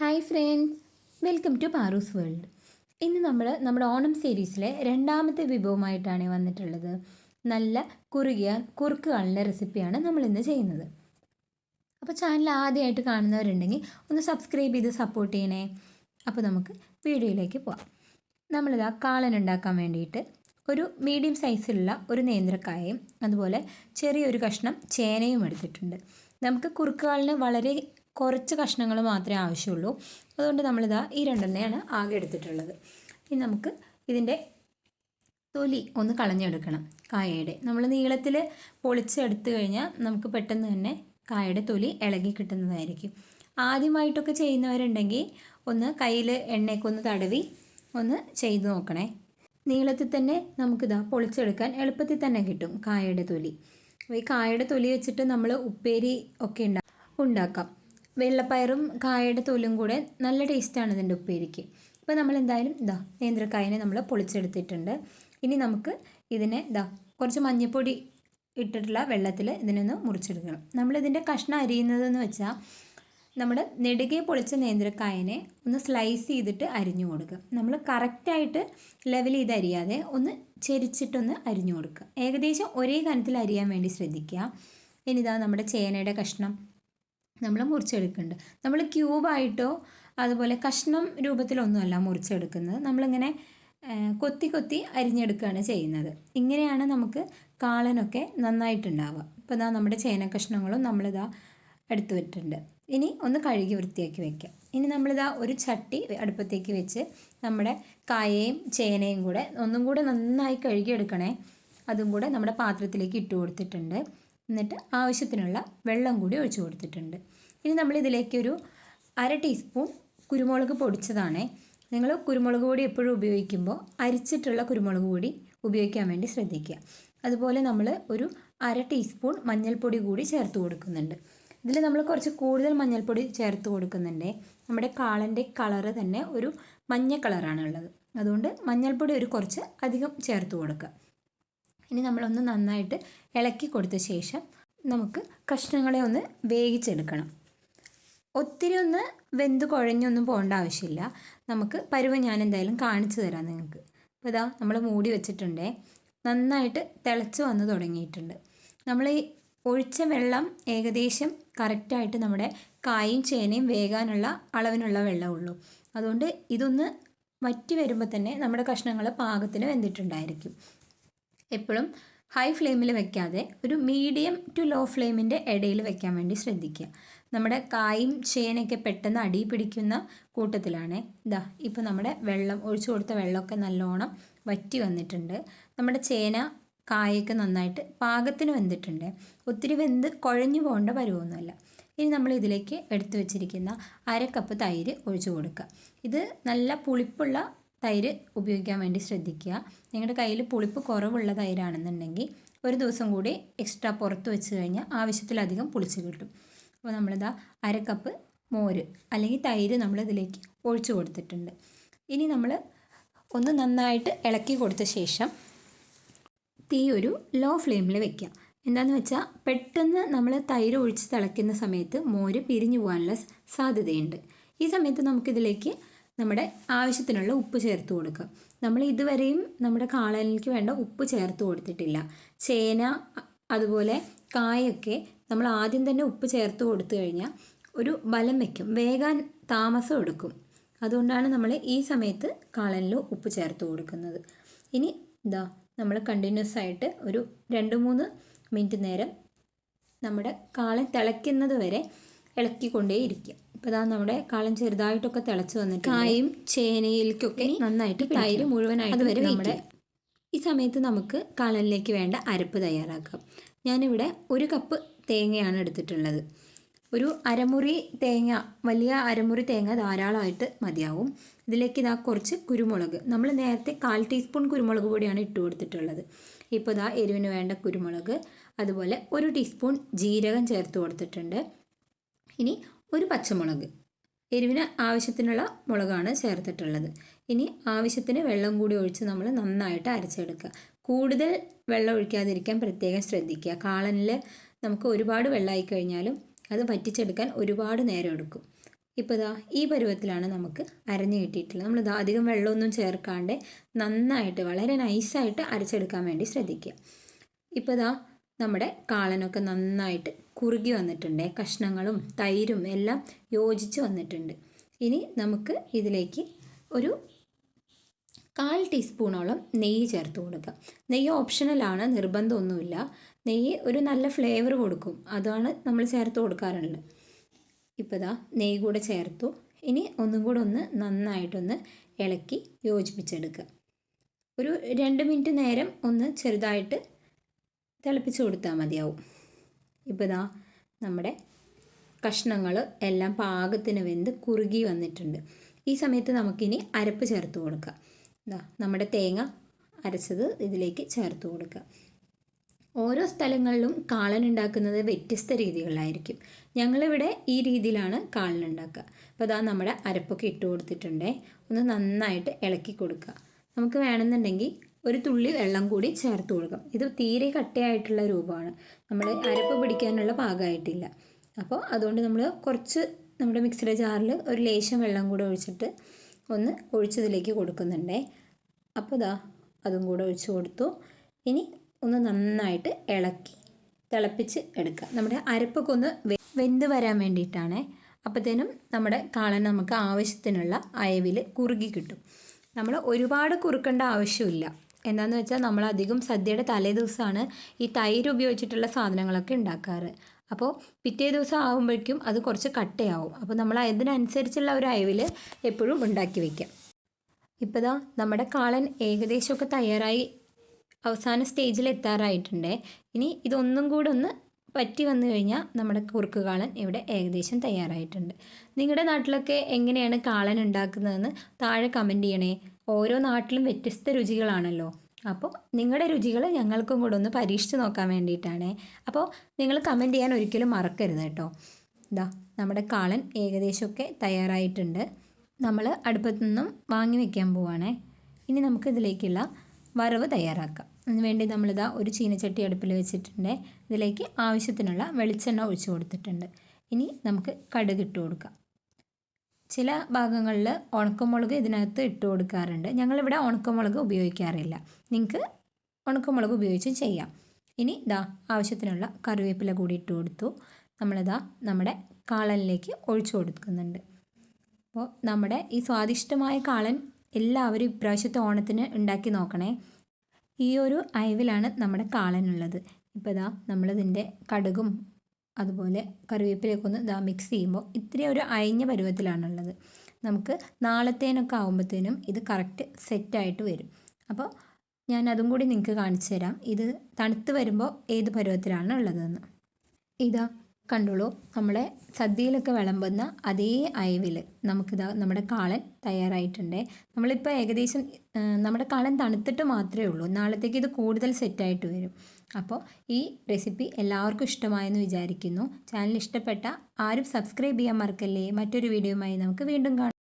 Hi friends welcome to Paru's world ഇന്ന് നമ്മൾ നമ്മുടെ ഓണം സീരീസിലെ രണ്ടാമത്തെ വിഭവമായിട്ടാണ് വന്നിട്ടുള്ളത്. നല്ല കുറുകിയ കുറുക്ക് കളിന്റെ റെസിപ്പിയാണ് നമ്മൾ ഇന്ന് ചെയ്യുന്നത്. അപ്പോൾ ചാനൽ ആദ്യമായിട്ട് കാണുന്നവരുണ്ടെങ്കിൽ ഒന്ന് സബ്സ്ക്രൈബ് ചെയ്ത് സപ്പോർട്ട് ചെയ്യണേ. അപ്പോൾ നമുക്ക് വീഡിയോയിലേക്ക് പോവാം. നമ്മളിതാ കാളൻ ഉണ്ടാക്കാൻ വേണ്ടിയിട്ട് ഒരു മീഡിയം സൈസിലുള്ള ഒരു നേന്ത്രക്കായയും അതുപോലെ ചെറിയൊരു കഷ്ണം ചേനയും എടുത്തിട്ടുണ്ട്. നമുക്ക് കുറുക്കുകാലിന് വളരെ കുറച്ച് കഷ്ണങ്ങൾ മാത്രമേ ആവശ്യമുള്ളൂ. അതുകൊണ്ട് നമ്മളിതാ ഈ രണ്ടെണ്ണയാണ് ആകെ എടുത്തിട്ടുള്ളത്. ഇനി നമുക്ക് ഇതിന്റെ തൊലി ഒന്ന് കളഞ്ഞെടുക്കണം കായയുടെ. നമ്മൾ നീളത്തിൽ പൊളിച്ചെടുത്തു കഴിഞ്ഞാൽ നമുക്ക് പെട്ടെന്ന് തന്നെ കായയുടെ തൊലി ഇളകി കിട്ടുന്നതായിരിക്കും. ആദ്യമായിട്ടൊക്കെ ചെയ്യുന്നവരുണ്ടെങ്കിൽ ഒന്ന് കയ്യിൽ എണ്ണയൊക്കെ ഒന്ന് തടവി ഒന്ന് ചെയ്ത് നോക്കണേ. നീളത്തിൽ തന്നെ നമുക്കിതാ പൊളിച്ചെടുക്കാൻ എളുപ്പത്തിൽ തന്നെ കിട്ടും കായയുടെ തൊലി. അപ്പോൾ ഈ കായയുടെ തൊലി വെച്ചിട്ട് നമ്മൾ ഉപ്പേരി ഒക്കെ ഉണ്ടാ ഉണ്ടാക്കാം. വെള്ളപ്പയറും കായയുടെ തോലും കൂടെ നല്ല ടേസ്റ്റാണ് ഇതിന്റെ ഉപ്പേരിക്ക്. അപ്പോൾ നമ്മൾ എന്തായാലും ഇതാ നേന്ത്രക്കായനെ നമ്മൾ പൊളിച്ചെടുത്തിട്ടുണ്ട്. ഇനി നമുക്ക് ഇതിനെ ഇതാ കുറച്ച് മഞ്ഞൾപ്പൊടി ഇട്ടിട്ടുള്ള വെള്ളത്തിൽ ഇതിനൊന്ന് മുറിച്ചെടുക്കണം. നമ്മളിതിന്റെ കഷ്ണം അരിയുന്നതെന്ന് വെച്ചാൽ നമ്മുടെ നെടുകെ പൊളിച്ച നേന്ത്രക്കായനെ ഒന്ന് സ്ലൈസ് ചെയ്തിട്ട് അരിഞ്ഞു കൊടുക്കുക. നമ്മൾ കറക്റ്റായിട്ട് ലെവൽ ചെയ്ത് അരിയാതെ ഒന്ന് ചെരിച്ചിട്ടൊന്ന് അരിഞ്ഞു കൊടുക്കുക. ഏകദേശം ഒരേ കനത്തിൽ അരിയാൻ വേണ്ടി ശ്രദ്ധിക്കുക. ഇനിതാ നമ്മുടെ ചേനയുടെ കഷ്ണം. നമ്മൾ മുറിച്ചെടുക്കുന്നുണ്ട് നമ്മൾ ക്യൂബായിട്ടോ അതുപോലെ കഷ്ണം രൂപത്തിലൊന്നുമല്ല മുറിച്ചെടുക്കുന്നത്. നമ്മളിങ്ങനെ കൊത്തി കൊത്തി അരിഞ്ഞെടുക്കുകയാണ് ചെയ്യുന്നത്. ഇങ്ങനെയാണ് നമുക്ക് കാളനൊക്കെ നന്നായിട്ടുണ്ടാവുക. ഇപ്പോൾ ഇതാ നമ്മുടെ ചേന കഷ്ണങ്ങളും നമ്മളിതാ എടുത്തു വിട്ടിട്ടുണ്ട് ഇനി ഒന്ന് കഴുകി വൃത്തിയാക്കി വെക്കാം. ഇനി നമ്മളിതാ ഒരു ചട്ടി അടുപ്പത്തേക്ക് വെച്ച് നമ്മുടെ കായയും ചേനയും കൂടെ ഒന്നും കൂടെ നന്നായി കഴുകിയെടുക്കണേ. അതും കൂടെ നമ്മുടെ പാത്രത്തിലേക്ക് ഇട്ട് കൊടുത്തിട്ടുണ്ട്. എന്നിട്ട് ആവശ്യത്തിനുള്ള വെള്ളം കൂടി ഒഴിച്ചു കൊടുത്തിട്ടുണ്ട്. ഇനി നമ്മൾ ഇതിലേക്ക് ഒരു അര ടീസ്പൂൺ കുരുമുളക് പൊടിച്ചതാണേ. നിങ്ങൾ കുരുമുളക് പൊടി എപ്പോഴും ഉപയോഗിക്കുമ്പോൾ അരിച്ചിട്ടുള്ള കുരുമുളക് പൊടി ഉപയോഗിക്കാൻ വേണ്ടി ശ്രദ്ധിക്കുക. അതുപോലെ നമ്മൾ ഒരു അര ടീസ്പൂൺ മഞ്ഞൾപ്പൊടി കൂടി ചേർത്ത് കൊടുക്കുന്നുണ്ട്. ഇതിൽ നമ്മൾ കുറച്ച് കൂടുതൽ മഞ്ഞൾപ്പൊടി ചേർത്ത് കൊടുക്കുന്നുണ്ട്. നമ്മുടെ കാളന്റെ കളറ് തന്നെ ഒരു മഞ്ഞ കളറാണ് ഉള്ളത്. അതുകൊണ്ട് മഞ്ഞൾപ്പൊടി ഒരു കുറച്ച് അധികം ചേർത്ത് കൊടുക്കുക. ഇനി നമ്മളൊന്ന് നന്നായിട്ട് ഇളക്കി കൊടുത്ത ശേഷം നമുക്ക് കഷ്ണങ്ങളെ ഒന്ന് വേവിച്ചെടുക്കണം. ഒത്തിരി ഒന്ന് വെന്ത് കുഴഞ്ഞൊന്നും പോകേണ്ട ആവശ്യമില്ല. നമുക്ക് പരുവ ഞാൻ എന്തായാലും കാണിച്ചു തരാം നിങ്ങൾക്ക്. അപ്പോൾ ഇതാ നമ്മൾ മൂടി വെച്ചിട്ടുണ്ടേ. നന്നായിട്ട് തിളച്ച് വന്ന് തുടങ്ങിയിട്ടുണ്ട്. നമ്മൾ ഈ ഒഴിച്ച വെള്ളം ഏകദേശം കറക്റ്റായിട്ട് നമ്മുടെ കായും ചേനയും വേകാനുള്ള അളവിനുള്ള വെള്ളമുള്ളൂ അതുകൊണ്ട് ഇതൊന്ന് വറ്റി വരുമ്പോൾ തന്നെ നമ്മുടെ കഷ്ണങ്ങൾ പാകത്തിന് വെന്തിട്ടുണ്ടായിരിക്കും. എപ്പോഴും ഹൈ ഫ്ലെയിമിൽ വെക്കാതെ ഒരു മീഡിയം ടു ലോ ഫ്ലെയിമിന്റെ ഇടയിൽ വെക്കാൻ വേണ്ടി ശ്രദ്ധിക്കുക. നമ്മുടെ കായും ചേനയൊക്കെ പെട്ടെന്ന് അടി പിടിക്കുന്ന കൂട്ടത്തിലാണ്. ഇതാ ഇപ്പോൾ നമ്മുടെ വെള്ളം ഒഴിച്ചു കൊടുത്ത വെള്ളമൊക്കെ നല്ലോണം വറ്റി വന്നിട്ടുണ്ട്. നമ്മുടെ ചേന കായൊക്കെ നന്നായിട്ട് പാകത്തിന് വെന്തിട്ടുണ്ട്. ഒത്തിരി വെന്ത് കുഴഞ്ഞു പോകേണ്ട പരുവൊന്നുമല്ല. ഇനി നമ്മൾ ഇതിലേക്ക് എടുത്തു വെച്ചിരിക്കുന്ന അര കപ്പ് തൈര് ഒഴിച്ചു കൊടുക്കുക. ഇത് നല്ല പുളിപ്പുള്ള തൈര് ഉപയോഗിക്കാൻ വേണ്ടി ശ്രദ്ധിക്കുക. നിങ്ങളുടെ കയ്യിൽ പുളിപ്പ് കുറവുള്ള തൈരാണെന്നുണ്ടെങ്കിൽ ഒരു ദിവസം കൂടി എക്സ്ട്രാ പുറത്ത് വെച്ച് കഴിഞ്ഞാൽ ആവശ്യത്തിലധികം പുളിച്ച് കിട്ടും. അപ്പോൾ നമ്മളിതാ അര കപ്പ് മോര് അല്ലെങ്കിൽ തൈര് നമ്മൾ ഇതിലേക്ക് ഒഴിച്ചു കൊടുത്തിട്ടുണ്ട്. ഇനി നമ്മൾ ഒന്ന് നന്നായിട്ട് ഇളക്കി കൊടുത്ത ശേഷം തീ ഒരു ലോ ഫ്ലെയിമിൽ വെക്കുക. എന്താണെന്ന് വെച്ചാൽ പെട്ടെന്ന് നമ്മൾ തൈര് ഒഴിച്ച് തിളയ്ക്കുന്ന സമയത്ത് മോര് പിരിഞ്ഞു പോകാനുള്ള സാധ്യതയുണ്ട്. ഈ സമയത്ത് നമുക്കിതിലേക്ക് നമ്മുടെ ആവശ്യത്തിനുള്ള ഉപ്പ് ചേർത്ത് കൊടുക്കുക. നമ്മൾ ഇതുവരെയും നമ്മുടെ കാളനിലേക്ക് വേണ്ട ഉപ്പ് ചേർത്ത് കൊടുത്തിട്ടില്ല. ചേന അതുപോലെ കായൊക്കെ നമ്മൾ ആദ്യം തന്നെ ഉപ്പ് ചേർത്ത് കൊടുത്തു കഴിഞ്ഞാൽ ഒരു ബലം വയ്ക്കും. വേഗം താമസം എടുക്കും. അതുകൊണ്ടാണ് നമ്മൾ ഈ സമയത്ത് കാളനിൽ ഉപ്പ് ചേർത്ത് കൊടുക്കുന്നത്. ഇനി ഇതാ നമ്മൾ കണ്ടിന്യൂസ് ആയിട്ട് ഒരു രണ്ട് മൂന്ന് മിനിറ്റ് നേരം നമ്മുടെ കാളൻ തിളയ്ക്കുന്നത് വരെ ഇളക്കിക്കൊണ്ടേ ഇരിക്കുക. ഇപ്പോൾ ഇതാ നമ്മുടെ കാളം ചെറുതായിട്ടൊക്കെ തിളച്ച് വന്നിട്ട് കായും ചേനയിലേക്കൊക്കെ നന്നായിട്ട് തൈര് മുഴുവനായിട്ട് അതുവരെ നമ്മുടെ ഈ സമയത്ത് നമുക്ക് കാളനിലേക്ക് വേണ്ട അരപ്പ് തയ്യാറാക്കാം. ഞാനിവിടെ ഒരു കപ്പ് തേങ്ങയാണ് എടുത്തിട്ടുള്ളത്. ഒരു അരമുറി തേങ്ങ വലിയ അരമുറി തേങ്ങ ധാരാളമായിട്ട് മതിയാവും. ഇതിലേക്ക് ഇതാ കുറച്ച് കുരുമുളക്. നമ്മൾ നേരത്തെ കാൽ ടീസ്പൂൺ കുരുമുളക് പൊടിയാണ് ഇട്ട് കൊടുത്തിട്ടുള്ളത്. ഇപ്പോൾ ഇതാ എരിവിന് വേണ്ട കുരുമുളക് അതുപോലെ ഒരു ടീസ്പൂൺ ജീരകം ചേർത്ത് കൊടുത്തിട്ടുണ്ട്. ഇനി ഒരു പച്ചമുളക്. എരിവിന് ആവശ്യത്തിനുള്ള മുളകാണ് ചേർത്തിട്ടുള്ളത്. ഇനി ആവശ്യത്തിന് വെള്ളം കൂടി ഒഴിച്ച് നമ്മൾ നന്നായിട്ട് അരച്ചെടുക്കുക. കൂടുതൽ വെള്ളം ഒഴിക്കാതിരിക്കാൻ പ്രത്യേകം ശ്രദ്ധിക്കുക. കാളനിൽ നമുക്ക് ഒരുപാട് വെള്ളമായി കഴിഞ്ഞാലും അത് പറ്റിച്ചെടുക്കാൻ ഒരുപാട് നേരം എടുക്കും. ഇപ്പോൾ ഇതാ ഈ പരുവത്തിലാണ് നമുക്ക് അരഞ്ഞു കിട്ടിയിട്ടുള്ളത്. നമ്മളിത് അധികം വെള്ളമൊന്നും ചേർക്കാണ്ട് നന്നായിട്ട് വളരെ നൈസായിട്ട് അരച്ചെടുക്കാൻ വേണ്ടി ശ്രദ്ധിക്കുക. ഇപ്പോൾ ഇതാ നമ്മുടെ കാളനൊക്കെ നന്നായിട്ട് കുറുകി വന്നിട്ടുണ്ട്. കഷ്ണങ്ങളും തൈരും എല്ലാം യോജിച്ച് വന്നിട്ടുണ്ട്. ഇനി നമുക്ക് ഇതിലേക്ക് ഒരു കാൽ ടീസ്പൂണോളം നെയ്യ് ചേർത്ത് കൊടുക്കുക നെയ്യ് ഓപ്ഷണലാണ് നിർബന്ധമൊന്നുമില്ല. നെയ്യ് ഒരു നല്ല ഫ്ലേവർ കൊടുക്കും. അതാണ് നമ്മൾ ചേർത്ത് കൊടുക്കാറുള്ളത്. ഇപ്പോൾ ഇതാ നെയ്യ് കൂടെ ചേർത്തു. ഇനി ഒന്നും കൂടെ ഒന്ന് നന്നായിട്ടൊന്ന് ഇളക്കി യോജിപ്പിച്ചെടുക്കുക. ഒരു രണ്ട് മിനിറ്റ് നേരം ഒന്ന് ചെറുതായിട്ട് തിളപ്പിച്ച് കൊടുത്താൽ മതിയാവും. ഇപ്പോൾ ഇതാ നമ്മുടെ കഷ്ണങ്ങൾ എല്ലാം പാകത്തിന് വെന്ത് കുറുകി വന്നിട്ടുണ്ട്. ഈ സമയത്ത് നമുക്കിനി അരപ്പ് ചേർത്ത് കൊടുക്കുക ഇതാ നമ്മുടെ തേങ്ങ അരച്ചത് ഇതിലേക്ക് ചേർത്ത് കൊടുക്കുക ഓരോ സ്ഥലങ്ങളിലും കാളൻ ഉണ്ടാക്കുന്നത് വ്യത്യസ്ത രീതികളിലായിരിക്കും. ഞങ്ങളിവിടെ ഈ രീതിയിലാണ് കാളൻ ഉണ്ടാക്കുക. അപ്പോൾ അതാ നമ്മുടെ അരപ്പൊക്കെ ഇട്ട് കൊടുത്തിട്ടുണ്ടേ. ഒന്ന് നന്നായിട്ട് ഇളക്കി കൊടുക്കുക. നമുക്ക് വേണമെന്നുണ്ടെങ്കിൽ ഒരു തുള്ളി വെള്ളം കൂടി ചേർത്ത് കൊടുക്കാം ഇത് തീരെ കട്ടയായിട്ടുള്ള രൂപമാണ്. നമ്മൾ അരപ്പ് പിടിക്കാനുള്ള പാകമായിട്ടില്ല അപ്പോൾ അതുകൊണ്ട് നമ്മൾ കുറച്ച് നമ്മുടെ മിക്സിയുടെ ജാറിൽ ഒരു ലേശം വെള്ളം കൂടെ ഒഴിച്ചിട്ട് ഒന്ന് ഒഴിച്ചതിലേക്ക് കൊടുക്കുന്നുണ്ടേ. അപ്പോൾ ഇതാ അതും കൂടെ ഒഴിച്ച് കൊടുത്തു. ഇനി ഒന്ന് നന്നായിട്ട് ഇളക്കി തിളപ്പിച്ച് എടുക്കുക. നമ്മുടെ അരപ്പൊക്കെ ഒന്ന് വെന്ത് വരാൻ വേണ്ടിയിട്ടാണ്. അപ്പോഴത്തേനും നമ്മുടെ കാളൻ നമുക്ക് ആവശ്യത്തിനുള്ള അയവിൽ കുറുകി കിട്ടും. നമ്മൾ ഒരുപാട് കുറുക്കേണ്ട ആവശ്യമില്ല. എന്താണെന്ന് വെച്ചാൽ നമ്മൾ അധികം സദ്യയുടെ തലേ ദിവസമാണ് ഈ തൈര് ഉപയോഗിച്ചിട്ടുള്ള സാധനങ്ങളൊക്കെ ഉണ്ടാക്കാറ് അപ്പോൾ പിറ്റേ ദിവസം ആകുമ്പോഴേക്കും അത് കുറച്ച് കട്ടയാവും. അപ്പോൾ നമ്മൾ അതിനനുസരിച്ചുള്ള ഒരു അയവിൽ എപ്പോഴും ഉണ്ടാക്കി വയ്ക്കാം ഇപ്പോൾ ദാ നമ്മുടെ കാളൻ ഏകദേശമൊക്കെ തയ്യാറായി അവസാന സ്റ്റേജിൽ എത്താറായിട്ടുണ്ട്. ഇനി ഇതൊന്നും കൂടെ ഒന്ന് പറ്റി വന്നു കഴിഞ്ഞാൽ നമ്മുടെ കുറുക്ക് കാളൻ ഇവിടെ ഏകദേശം തയ്യാറായിട്ടുണ്ട്. നിങ്ങളുടെ നാട്ടിലൊക്കെ എങ്ങനെയാണ് കാളൻ ഉണ്ടാക്കുന്നതെന്ന് താഴെ കമന്റ് ചെയ്യണേ. ഓരോ നാട്ടിലും വ്യത്യസ്ത രുചികളാണല്ലോ. അപ്പോൾ നിങ്ങളുടെ രുചികൾ ഞങ്ങൾക്കും കൂടെ ഒന്ന് പരീക്ഷിച്ച് നോക്കാൻ വേണ്ടിയിട്ടാണ്. അപ്പോൾ നിങ്ങൾ കമന്റ് ചെയ്യാൻ ഒരിക്കലും മറക്കരുത് കേട്ടോ. ഇതാ നമ്മുടെ കാളൻ ഏകദേശമൊക്കെ തയ്യാറായിട്ടുണ്ട്. നമ്മൾ അടുപ്പത്തു നിന്നും വാങ്ങി വെക്കാൻ പോവുകയാണേ ഇനി നമുക്ക് ഇതിലേക്കുള്ള വറവ് തയ്യാറാക്കാം. അതിന് വേണ്ടി നമ്മളിതാ ഒരു ചീനച്ചട്ടി അടുപ്പിൽ വെച്ചിട്ടുണ്ട്. ഇതിലേക്ക് ആവശ്യത്തിനുള്ള വെളിച്ചെണ്ണ ഒഴിച്ചു കൊടുത്തിട്ടുണ്ട്. ഇനി നമുക്ക് കടുക് ഇട്ട് കൊടുക്കാം. ചില ഭാഗങ്ങളിൽ ഉണക്കമുളക് ഇതിനകത്ത് ഇട്ട് കൊടുക്കാറുണ്ട്. ഞങ്ങളിവിടെ ഉണക്കമുളക് ഉപയോഗിക്കാറില്ല. നിങ്ങൾക്ക് ഉണക്കമുളക് ഉപയോഗിച്ച് ചെയ്യാം. ഇനി ഇതാ ആവശ്യത്തിനുള്ള കറിവേപ്പില കൂടി ഇട്ട് കൊടുത്തു. നമ്മളിതാ നമ്മുടെ കാളനിലേക്ക് ഒഴിച്ചു കൊടുക്കുന്നുണ്ട്. അപ്പോൾ നമ്മുടെ ഈ സ്വാദിഷ്ടമായ കാളൻ എല്ലാവരും ഇപ്രാവശ്യത്തെ ഓണത്തിന് ഉണ്ടാക്കി നോക്കണേ. ഈ ഒരു അയവിലാണ് നമ്മുടെ കാളനുള്ളത്. ഇപ്പോൾ ഇതാ നമ്മളിതിന്റെ കടുകും അതുപോലെ കറിവേപ്പിലയൊക്കെ ഒന്ന് ഇതാ മിക്സ് ചെയ്യുമ്പോൾ ഇത്തിരി ഒരു അയഞ്ഞ പരുവത്തിലാണുള്ളത്. നമുക്ക് നാളത്തേനൊക്കെ ആകുമ്പോഴത്തേനും ഇത് കറക്റ്റ് സെറ്റായിട്ട് വരും. അപ്പോൾ ഞാൻ അതും കൂടി നിങ്ങൾക്ക് കാണിച്ചു തരാം ഇത് തണുത്ത് വരുമ്പോൾ ഏത് പരുവത്തിലാണ് ഉള്ളതെന്ന് ഇതാ കണ്ടോളൂ. നമ്മുടെ സദ്യയിലൊക്കെ വിളമ്പുന്ന അതേ അയവിൽ നമുക്കിതാ നമ്മുടെ കാളൻ തയ്യാറായിട്ടുണ്ട്. നമ്മളിപ്പോൾ ഏകദേശം നമ്മുടെ കാളൻ തണുത്തിട്ട് മാത്രമേ ഉള്ളൂ. നാളത്തേക്ക് ഇത് കൂടുതൽ സെറ്റായിട്ട് വരും. അപ്പോൾ ഈ റെസിപ്പി എല്ലാവർക്കും ഇഷ്ടമായെന്ന് വിചാരിക്കുന്നു. ചാനൽ ഇഷ്ടപ്പെട്ട ആരും സബ്സ്ക്രൈബ് ചെയ്യാൻ മറക്കല്ലേ? മറ്റൊരു വീഡിയോയുമായി നമുക്ക് വീണ്ടും കാണാം.